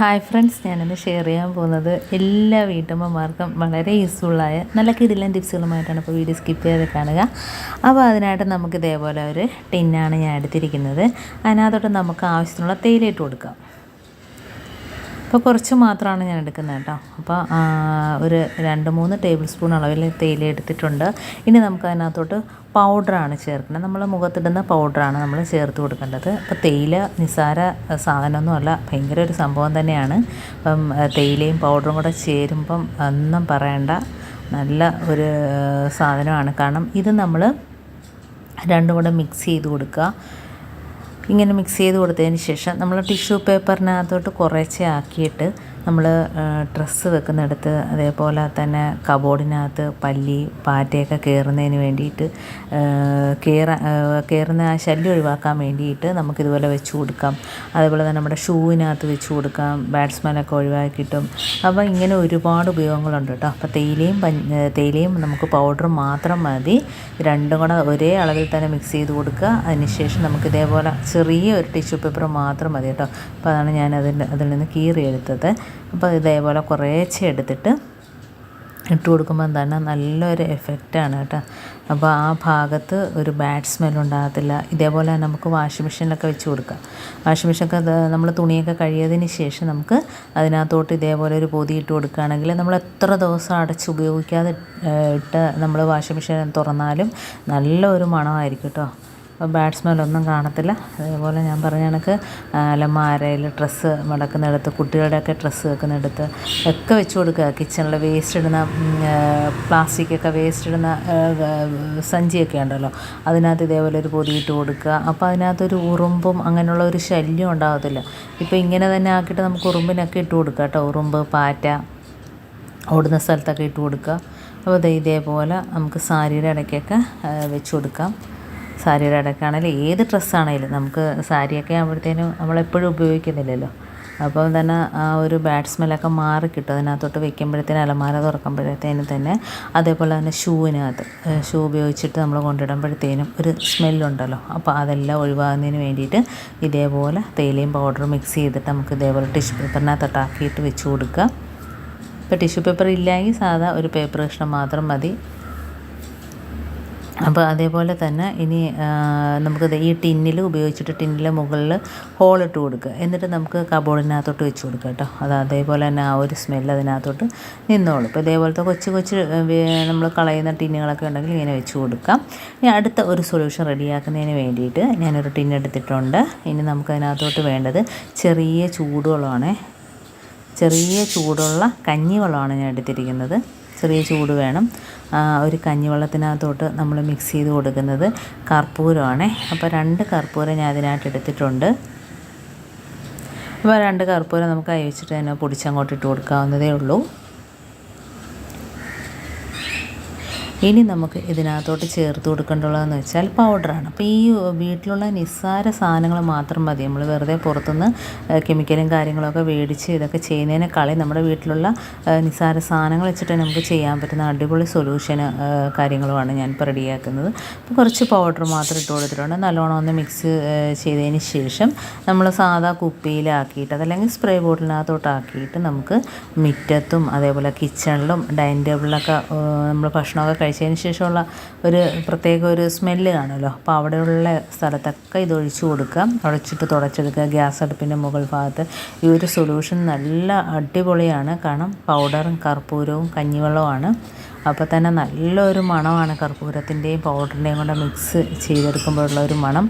Hi friends ഞാനിന്ന് share ചെയ്യാൻ പോകുന്നത് എല്ലാ വീട്ടമ്മമാർക്കും വളരെ യൂസ്ഫുള്ളായ നല്ല കിടിലൻ ടിപ്സുകളുമായിട്ടാണ് ഇപ്പോൾ വീഡിയോ സ്കിപ്പ് ചെയ്ത് കാണുക. അപ്പോൾ അതിനായിട്ട് നമുക്ക് ഇതേപോലെ ഒരു ടിന്നാണ് ഞാൻ എടുത്തിരിക്കുന്നത്. അതിനകത്തോട്ട് നമുക്ക് ആവശ്യത്തിനുള്ള തേയില ഇട്ട് കൊടുക്കാം. അപ്പോൾ കുറച്ച് മാത്രമാണ് ഞാൻ എടുക്കുന്നത് കേട്ടോ. അപ്പോൾ ഒരു രണ്ട് മൂന്ന് ടേബിൾ സ്പൂൺ അളവിൽ തേയില എടുത്തിട്ടുണ്ട്. ഇനി നമുക്ക് അതിനകത്തോട്ട് പൗഡറാണ് ചേർക്കുന്നത്. നമ്മൾ മുഖത്തിടുന്ന പൗഡറാണ് നമ്മൾ ചേർത്ത് കൊടുക്കേണ്ടത്. അപ്പോൾ തേയില നിസ്സാര സാധനമൊന്നുമല്ല ഭയങ്കര ഒരു സംഭവം തന്നെയാണ്. അപ്പം തേയിലയും പൗഡറും കൂടെ ചേരുമ്പം ഒന്നും പറയണ്ട. നല്ല ഒരു സാധനമാണ്. കാരണം ഇത് നമ്മൾ രണ്ടും കൂടെ മിക്സ് ചെയ്ത് കൊടുക്കുക. ഇങ്ങനെ മിക്സ് ചെയ്ത് കൊടുത്തതിന് ശേഷം നമ്മൾ ടിഷ്യൂ പേപ്പറിനകത്തോട്ട് കുറേശ്ശെ ആക്കിയിട്ട് നമ്മൾ ഡ്രസ്സ് വെക്കുന്നിടത്ത് അതേപോലെ തന്നെ കബോർഡിനകത്ത് പല്ലി പാറ്റയൊക്കെ കയറുന്നതിന് വേണ്ടിയിട്ട് കയറാൻ കയറുന്ന ആ ശല്യം ഒഴിവാക്കാൻ വേണ്ടിയിട്ട് നമുക്കിതുപോലെ വെച്ച് കൊടുക്കാം. അതേപോലെ തന്നെ നമ്മുടെ ഷൂവിനകത്ത് വെച്ച് കൊടുക്കാം ബാറ്റ്സ്മാനൊക്കെ ഒഴിവാക്കിയിട്ടും. അപ്പോൾ ഇങ്ങനെ ഒരുപാട് ഉപയോഗങ്ങളുണ്ട് കേട്ടോ. അപ്പോൾ തേയിലയും തേയിലയും നമുക്ക് പൗഡർ മാത്രം മതി. രണ്ടും കൂടെ ഒരേ അളവിൽ തന്നെ മിക്സ് ചെയ്ത് കൊടുക്കുക. അതിനുശേഷം നമുക്ക് ഇതേപോലെ ചെറിയ ഒരു ടിഷ്യൂ പേപ്പർ മാത്രം മതി കേട്ടോ. അപ്പോൾ അതാണ് ഞാൻ അതിന്റെ അതിൽ നിന്ന് കീറിയെടുത്തത്. അപ്പോൾ ഇതേപോലെ കുറേശ്ശെ എടുത്തിട്ട് ഇട്ട് കൊടുക്കുമ്പോൾ തന്നെ നല്ലൊരു എഫക്റ്റാണ് കേട്ടോ. അപ്പോൾ ആ ഭാഗത്ത് ഒരു ബാഡ് സ്മെൽ ഉണ്ടാകത്തില്ല. ഇതേപോലെ നമുക്ക് വാഷിംഗ് മെഷീനിലൊക്കെ വെച്ച് കൊടുക്കാം. വാഷിംഗ് മെഷീനൊക്കെ നമ്മൾ തുണിയൊക്കെ കഴിയതിന് ശേഷം നമുക്ക് അതിനകത്തോട്ട് ഇതേപോലെ ഒരു പൊതി ഇട്ട് കൊടുക്കുകയാണെങ്കിൽ നമ്മൾ എത്ര ദിവസം അടച്ച് ഉപയോഗിക്കാതെ ഇട്ട് നമ്മൾ വാഷിംഗ് മെഷീൻ തുറന്നാലും നല്ലൊരു മണമായിരിക്കും കേട്ടോ. ബാഡ് ഒന്നും കാണത്തില്ല. അതേപോലെ ഞാൻ പറഞ്ഞ കണക്ക് അലമാരയിൽ ഡ്രസ്സ് മടക്കുന്നിടത്ത് കുട്ടികളുടെയൊക്കെ ഡ്രസ്സ് വെക്കുന്നിടത്ത് ഒക്കെ വെച്ച് കൊടുക്കുക. കിച്ചണിൽ വേസ്റ്റ് ഇടുന്ന പ്ലാസ്റ്റിക് ഒക്കെ വേസ്റ്റ് ഇടുന്ന സഞ്ചിയൊക്കെ ഉണ്ടല്ലോ. അതിനകത്ത് ഇതേപോലെ ഒരു പൊതിയിട്ട് കൊടുക്കുക. അപ്പോൾ അതിനകത്തൊരു ഉറുമ്പും അങ്ങനെയുള്ള ഒരു ശല്യം ഉണ്ടാകത്തില്ല ഇപ്പോൾ ഇങ്ങനെ തന്നെ ആക്കിയിട്ട് നമുക്ക് ഉറുമ്പിനൊക്കെ ഇട്ട് കൊടുക്കാം കേട്ടോ. ഉറുമ്പ് പാറ്റ ഓടുന്ന സ്ഥലത്തൊക്കെ ഇട്ട് കൊടുക്കുക. അപ്പോൾ ഇതേപോലെ നമുക്ക് സാരിയുടെ ഇടയ്ക്കൊക്കെ വെച്ച് കൊടുക്കാം. സാരിയുടെ ഇടയ്ക്കാണെങ്കിലും ഏത് ഡ്രസ്സാണെങ്കിലും നമുക്ക് സാരിയൊക്കെ ആകുമ്പോഴത്തേനും നമ്മളെപ്പോഴും ഉപയോഗിക്കുന്നില്ലല്ലോ. അപ്പോൾ തന്നെ ആ ഒരു ബാഡ് സ്മെല്ലൊക്കെ മാറി കിട്ടും. അതിനകത്തോട്ട് വെക്കുമ്പോഴത്തേനും അലമാര തുറക്കുമ്പോഴത്തേനും തന്നെ അതേപോലെ തന്നെ ഷൂവിനകത്ത് ഷൂ ഉപയോഗിച്ചിട്ട് നമ്മൾ കൊണ്ടിടുമ്പോഴത്തേനും ഒരു സ്മെല്ലുണ്ടല്ലോ. അപ്പോൾ അതെല്ലാം ഒഴിവാകുന്നതിന് വേണ്ടിയിട്ട് ഇതേപോലെ തേയിലയും പൗഡറും മിക്സ് ചെയ്തിട്ട് നമുക്ക് ഇതേപോലെ ടിഷ്യൂ പേപ്പറിനകത്തോട്ടാക്കിയിട്ട് വെച്ച് കൊടുക്കുക. ഇപ്പോൾ ടിഷ്യൂ പേപ്പർ ഇല്ലെങ്കിൽ സാധാ ഒരു പേപ്പർ കഷ്ണം മാത്രം മതി. അപ്പോൾ അതേപോലെ തന്നെ ഇനി നമുക്ക് ഈ ടിന്നിൽ ഉപയോഗിച്ചിട്ട് ടിന്നിലെ മുകളിൽ ഹോളിട്ട് കൊടുക്കുക. എന്നിട്ട് നമുക്ക് കബോർഡിനകത്തോട്ട് വെച്ച് കൊടുക്കുക കേട്ടോ. അത് അതേപോലെ തന്നെ ആ ഒരു സ്മെല്ല് അതിനകത്തോട്ട് നിന്നോളും. ഇപ്പോൾ ഇതേപോലത്തെ കൊച്ചു കൊച്ച് നമ്മൾ കളയുന്ന ടിന്നുകളൊക്കെ ഉണ്ടെങ്കിൽ ഇങ്ങനെ വെച്ച് കൊടുക്കാം. ഇനി അടുത്ത ഒരു സൊല്യൂഷൻ റെഡിയാക്കുന്നതിന് വേണ്ടിയിട്ട് ഞാനൊരു ടിൻ എടുത്തിട്ടുണ്ട്. ഇനി നമുക്ക് അതിനകത്തോട്ട് വേണ്ടത് ചെറിയ ചൂടുവെള്ളമാണേ. ചെറിയ ചൂടുള്ള കഞ്ഞിവെള്ളമാണ് ഞാൻ എടുത്തിരിക്കുന്നത്. ചെറിയ ചൂട് വേണം. ഒരു കഞ്ഞിവെള്ളത്തിനകത്തോട്ട് നമ്മൾ മിക്സ് ചെയ്ത് കൊടുക്കുന്നത് കർപ്പൂരമാണ്. അപ്പോൾ രണ്ട് കർപ്പൂരം ഞാൻ അതിനായിട്ട് എടുത്തിട്ടുണ്ട്. അപ്പോൾ രണ്ട് കർപ്പൂരം നമുക്ക് അയച്ചിട്ട് തന്നെ പൊടിച്ചങ്ങോട്ട് ഇട്ട് കൊടുക്കാവുന്നതേ ഉള്ളൂ. ഇനി നമുക്ക് ഇതിനകത്തോട്ട് ചേർത്ത് കൊടുക്കേണ്ടുള്ളതെന്ന് വെച്ചാൽ പൗഡറാണ് അപ്പോൾ ഈ വീട്ടിലുള്ള നിസ്സാര സാധനങ്ങൾ മാത്രം മതി. നമ്മൾ വെറുതെ പുറത്തുനിന്ന് കെമിക്കലും കാര്യങ്ങളൊക്കെ മേടിച്ച് ഇതൊക്കെ ചെയ്യുന്നതിനേക്കാളും നമ്മുടെ വീട്ടിലുള്ള നിസ്സാര സാധനങ്ങൾ വെച്ചിട്ട് നമുക്ക് ചെയ്യാൻ പറ്റുന്ന അടിപൊളി സൊല്യൂഷൻ കാര്യങ്ങളുമാണ് ഞാൻ ഇപ്പോൾ റെഡിയാക്കുന്നത്. അപ്പോൾ കുറച്ച് പൗഡർ മാത്രം ഇട്ട് കൊടുത്തിട്ടുണ്ട്. നല്ലോണം ഒന്ന് മിക്സ് ചെയ്തതിന് ശേഷം നമ്മൾ സാധാ കുപ്പിയിലാക്കിയിട്ട് അതല്ലെങ്കിൽ സ്പ്രേ ബോട്ടിലിനകത്തോട്ടാക്കിയിട്ട് നമുക്ക് മിറ്റത്തും അതേപോലെ കിച്ചണിലും ഡൈനിങ് ടേബിളിലൊക്കെ നമ്മൾ ഭക്ഷണമൊക്കെ കഴിച്ചതിന് ശേഷമുള്ള ഒരു പ്രത്യേക ഒരു സ്മെല്ല് കാണുമല്ലോ. അപ്പോൾ അവിടെയുള്ള സ്ഥലത്തൊക്കെ ഇത് ഒഴിച്ചു കൊടുക്കുക. ഉടച്ചിട്ട് തുടച്ചെടുക്കുക. ഗ്യാസ് അടുപ്പിന്റെ മുകൾ ഭാഗത്ത്. ഈ ഒരു സൊല്യൂഷൻ നല്ല അടിപൊളിയാണ്. കാരണം പൗഡറും കർപ്പൂരവും കഞ്ഞിവെള്ളവുമാണ്. അപ്പോൾ തന്നെ നല്ലൊരു മണമാണ് കർപ്പൂരത്തിന്റെയും പൗഡറിന്റെയും കൂടെ മിക്സ് ചെയ്തെടുക്കുമ്പോഴുള്ള ഒരു മണം.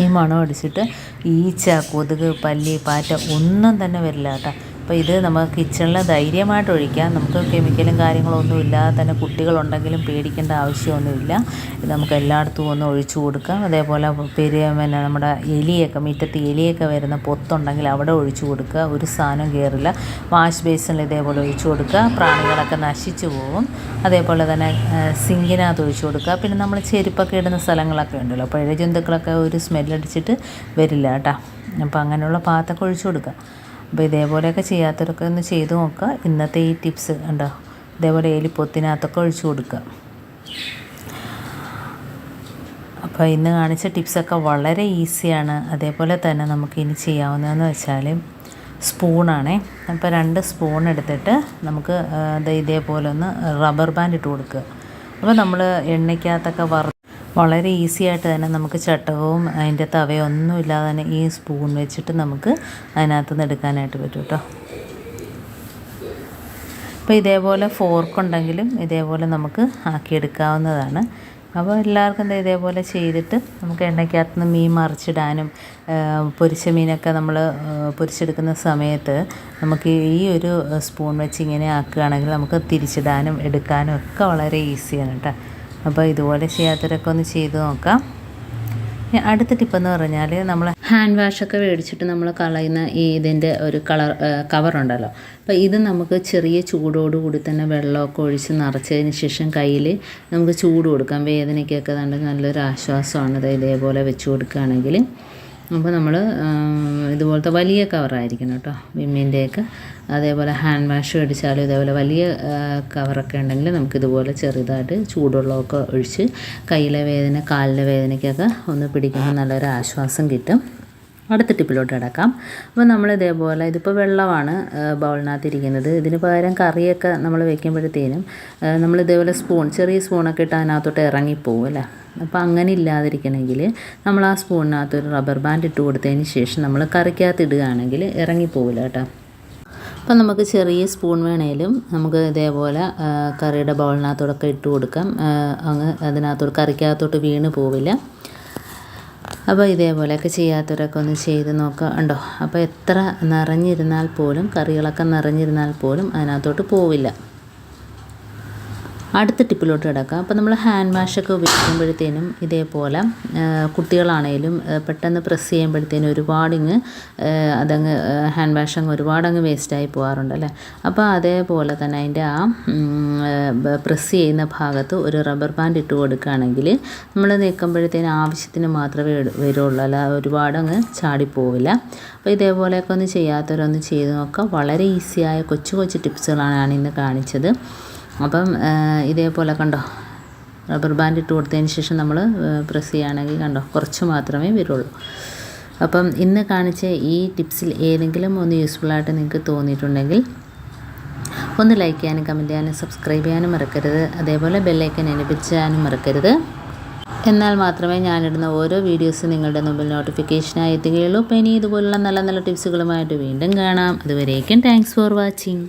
ഈ മണം അടിച്ചിട്ട് ഈച്ച കൊതുക് പല്ലി പാറ്റ ഒന്നും തന്നെ വരില്ല കേട്ടോ. അപ്പോൾ ഇത് നമുക്ക് കിച്ചണിൽ ധൈര്യമായിട്ട് ഒഴിക്കാം. നമുക്ക് കെമിക്കലും കാര്യങ്ങളൊന്നും ഇല്ലാതെ തന്നെ കുട്ടികളുണ്ടെങ്കിലും പേടിക്കേണ്ട ആവശ്യമൊന്നുമില്ല. ഇത് നമുക്ക് എല്ലായിടത്തും ഒന്ന് ഒഴിച്ചു കൊടുക്കാം. അതേപോലെ പെരിയ പിന്നെ നമ്മുടെ എലിയൊക്കെ മുറ്റത്ത് എലിയൊക്കെ വരുന്ന പൊത്തുണ്ടെങ്കിൽ അവിടെ ഒഴിച്ചു കൊടുക്കുക. ഒരു സാധനം കയറില്ല വാഷ് ബേസിനിൽ ഇതേപോലെ ഒഴിച്ചു കൊടുക്കുക. പ്രാണികളൊക്കെ നശിച്ചു പോകും അതേപോലെ തന്നെ സിങ്കിനകത്ത് ഒഴിച്ചു കൊടുക്കുക. പിന്നെ നമ്മൾ ചെരുപ്പൊക്കെ ഇടുന്ന സ്ഥലങ്ങളൊക്കെ ഉണ്ടല്ലോ. അപ്പോൾ ഇഴജന്തുക്കളൊക്കെ ഒരു സ്മെല്ലടിച്ചിട്ട് വരില്ല കേട്ടോ. അപ്പോൾ അങ്ങനെയുള്ള പാത്തൊക്കെ ഒഴിച്ചു കൊടുക്കുക. അപ്പോൾ ഇതേപോലെയൊക്കെ ചെയ്യാത്തവരൊക്കെ ഒന്ന് ചെയ്ത് നോക്കുക. ഇന്നത്തെ ഈ ടിപ്സ് ഉണ്ടോ ഇതേപോലെ എലിപ്പൊത്തിനകത്തൊക്കെ ഒഴിച്ചു കൊടുക്കുക. അപ്പോൾ ഇന്ന് കാണിച്ച ടിപ്സൊക്കെ വളരെ ഈസിയാണ് അതേപോലെ തന്നെ നമുക്ക് ഇനി ചെയ്യാവുന്നതെന്ന് വെച്ചാൽ സ്പൂണാണേ അപ്പോൾ രണ്ട് സ്പൂൺ എടുത്തിട്ട് നമുക്ക് ഇതേപോലെ ഒന്ന് റബ്ബർ ബാൻഡ് ഇട്ട് കൊടുക്കുക. അപ്പോൾ നമ്മൾ എണ്ണയ്ക്കകത്തൊക്കെ വറ വളരെ ഈസി ആയിട്ട് തന്നെ നമുക്ക് ചട്ടകവും അതിന്റെ തവയും ഒന്നും ഇല്ലാതെ തന്നെ ഈ സ്പൂൺ വെച്ചിട്ട് നമുക്ക് അതിനകത്ത് നിന്ന് എടുക്കാനായിട്ട് പറ്റും കേട്ടോ. അപ്പോൾ ഇതേപോലെ ഫോർക്ക് ഉണ്ടെങ്കിലും ഇതേപോലെ നമുക്ക് ആക്കിയെടുക്കാവുന്നതാണ്. അപ്പോൾ എല്ലാവർക്കും ഇതേപോലെ ചെയ്തിട്ട് നമുക്ക് എണ്ണയ്ക്കകത്ത് നിന്ന് മീൻ മറിച്ചിടാനും പൊരിച്ച മീനൊക്കെ നമ്മൾ പൊരിച്ചെടുക്കുന്ന സമയത്ത് നമുക്ക് ഈ ഒരു സ്പൂൺ വെച്ച് ഇങ്ങനെ ആക്കുകയാണെങ്കിൽ നമുക്ക് തിരിച്ചിടാനും എടുക്കാനും ഒക്കെ വളരെ ഈസിയാണ് കേട്ടോ. അപ്പോൾ ഇതുപോലെ ചെയ്യാത്തവരൊക്കെ ഒന്ന് ചെയ്ത് നോക്കാം. അടുത്ത ടിപ്പെന്ന് പറഞ്ഞാൽ നമ്മൾ ഹാൻഡ് വാഷൊക്കെ മേടിച്ചിട്ട് നമ്മൾ കളയുന്ന ഈ ഇതിന്റെ ഒരു കളർ കവറുണ്ടല്ലോ അപ്പോൾ ഇത് നമുക്ക് ചെറിയ ചൂടോടുകൂടി തന്നെ വെള്ളമൊക്കെ ഒഴിച്ച് നിറച്ചതിന് ശേഷം കയ്യിൽ നമുക്ക് ചൂട് കൊടുക്കാം. വേദനയ്ക്കൊക്കെ നല്ലൊരു ആശ്വാസമാണ് ഇത് ഇതേപോലെ വെച്ച് കൊടുക്കുകയാണെങ്കിൽ. അപ്പോൾ നമ്മൾ ഇതുപോലത്തെ വലിയ കവറായിരിക്കണം കേട്ടോ വിമ്മിന്റെയൊക്കെ അതേപോലെ ഹാൻഡ് വാഷ് അടിച്ചാലും ഇതേപോലെ വലിയ കവറൊക്കെ ഉണ്ടെങ്കിൽ നമുക്കിതുപോലെ ചെറുതായിട്ട് ചൂടുവെള്ളമൊക്കെ ഒഴിച്ച് കയ്യിലെ വേദന കാലിലെ വേദനയ്ക്കൊക്കെ ഒന്ന് പിടിക്കുമ്പോൾ നല്ലൊരു ആശ്വാസം കിട്ടും. അടുത്ത ടിപ്പിലോട്ട് കിടക്കാം. അപ്പോൾ നമ്മൾ ഇതേപോലെ ഇതിപ്പോൾ വെള്ളമാണ് ബൗളിനകത്തിരിക്കുന്നത്. ഇതിന് പകരം കറിയൊക്കെ നമ്മൾ വെക്കുമ്പോഴത്തേനും നമ്മൾ ഇതേപോലെ സ്പൂൺ ചെറിയ സ്പൂണൊക്കെ ഇട്ട് അതിനകത്തോട്ട് ഇറങ്ങിപ്പോവും അല്ലേ? അപ്പോൾ അങ്ങനെ ഇല്ലാതിരിക്കണമെങ്കിൽ നമ്മൾ ആ സ്പൂണിനകത്ത് ഒരു റബ്ബർ ബാൻഡ് ഇട്ട് കൊടുത്തതിന് ശേഷം നമ്മൾ കറിക്കകത്ത് ഇടുകയാണെങ്കിൽ ഇറങ്ങിപ്പോവില്ല കേട്ടോ. അപ്പം നമുക്ക് ചെറിയ സ്പൂൺ വേണേലും നമുക്ക് ഇതേപോലെ കറിയുടെ ബൗളിനകത്തോടൊക്കെ ഇട്ട് കൊടുക്കാം. അങ്ങ് അതിനകത്തോട്ട് കറിക്കകത്തോട്ട് വീണ് പോവില്ല. അപ്പോൾ ഇതേപോലെയൊക്കെ ചെയ്യാത്തവരൊക്കെ ഒന്ന് ചെയ്ത് നോക്കുക ഉണ്ടോ അപ്പോൾ എത്ര നിറഞ്ഞിരുന്നാൽ പോലും കറികളൊക്കെ നിറഞ്ഞിരുന്നാൽ പോലും അതിനകത്തോട്ട് പോവില്ല. അടുത്ത ടിപ്പിലോട്ട് കിടക്കാം. അപ്പോൾ നമ്മൾ ഹാൻഡ് വാഷൊക്കെ ഉപയോഗിക്കുമ്പോഴത്തേനും ഇതേപോലെ കുട്ടികളാണേലും പെട്ടെന്ന് പ്രസ് ചെയ്യുമ്പോഴത്തേനും ഒരുപാടിങ്ങ് അതങ്ങ് ഹാൻഡ് വാഷ് അങ്ങ് ഒരുപാടങ്ങ് വേസ്റ്റായി പോകാറുണ്ട് അല്ലേ? അപ്പോൾ അതേപോലെ തന്നെ അതിന്റെ ആ പ്രസ് ചെയ്യുന്ന ഭാഗത്ത് ഒരു റബ്ബർ ബാൻഡ് ഇട്ട് കൊടുക്കുകയാണെങ്കിൽ നമ്മൾ നീക്കുമ്പോഴത്തേന് ആവശ്യത്തിന് മാത്രമേ വരുള്ളൂ. അല്ല ഒരുപാടങ്ങ് ചാടിപ്പോവില്ല അപ്പോൾ ഇതേപോലെയൊക്കെ ഒന്ന് ചെയ്യാത്തവരൊന്ന് ചെയ്ത് നോക്കുക. വളരെ ഈസിയായ കൊച്ചു കൊച്ചു ടിപ്സുകളാണ് ഇന്ന് കാണിച്ചത്. അപ്പം ഇതേപോലെ കണ്ടോ? റബ്ബർ ബാൻഡ് ഇട്ട് കൊടുത്തതിന് ശേഷം നമ്മൾ പ്രസ് ചെയ്യുകയാണെങ്കിൽ കണ്ടോ? കുറച്ച് മാത്രമേ വരുള്ളൂ. അപ്പം ഇന്ന് കാണിച്ച ഈ ടിപ്സിൽ ഏതെങ്കിലും ഒന്ന് യൂസ്ഫുള്ളായിട്ട് നിങ്ങൾക്ക് തോന്നിയിട്ടുണ്ടെങ്കിൽ ഒന്ന് ലൈക്ക് ചെയ്യാനും കമന്റ് ചെയ്യാനും സബ്സ്ക്രൈബ് ചെയ്യാനും മറക്കരുത്. അതേപോലെ ബെല്ലൈക്കൻ അനുഭവിച്ചാനും മറക്കരുത്. എന്നാൽ മാത്രമേ ഞാനിടുന്ന ഓരോ വീഡിയോസ് നിങ്ങളുടെ മുമ്പിൽ നോട്ടിഫിക്കേഷനായി എത്തുകയുള്ളൂ. അപ്പോൾ ഇനി ഇതുപോലുള്ള നല്ല നല്ല ടിപ്സുകളുമായിട്ട് വീണ്ടും കാണാം. അതുവരേക്കും താങ്ക്സ് ഫോർ വാച്ചിങ്